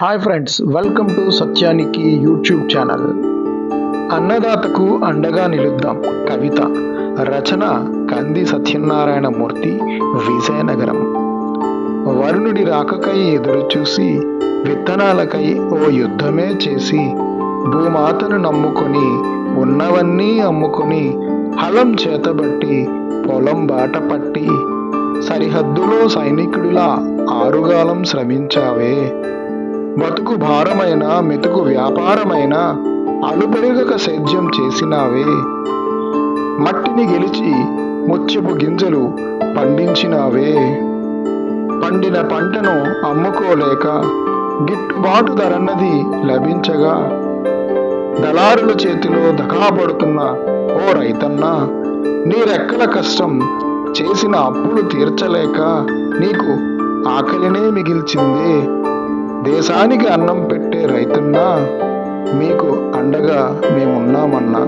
Hi friends welcome to సత్యానికి YouTube channel అన్నదాతకు అండగా నిలుద్దాం కవిత రచన కంది సత్యనారాయణ మూర్తి విజయనగరం వరుణుడి రాకకై ఎదురుచూసి విత్తనాలకై ఓ యుద్ధమే చేసి భూమాతను నమ్ముకొని ఉన్నవన్నీ అమ్ముకొని హలం చేతబట్టి పొలం బాట పట్టి సరిహద్దులో సైనికుడిలా ఆరుగాలం శ్రమించావే బతుకు భారమైన మెతుకు వ్యాపారమైన అలుపెరుగక సేద్యం చేసినావే. మట్టిని గెలిచి ముత్యపు గింజలు పండించినావే. పండిన పంటను అమ్ముకోలేక గిట్టుబాటు ధరన్నది లభించగా దళారుల చేతిలో దగాపడుతున్న ఓ రైతన్నా నీ రెక్కల కష్టం చేసిన అప్పులు తీర్చలేక నీకు ఆకలినే మిగిల్చిందే. దేశానికి అన్నం పెట్టే రైతున్నా మీకు అండగా మేమున్నామన్నా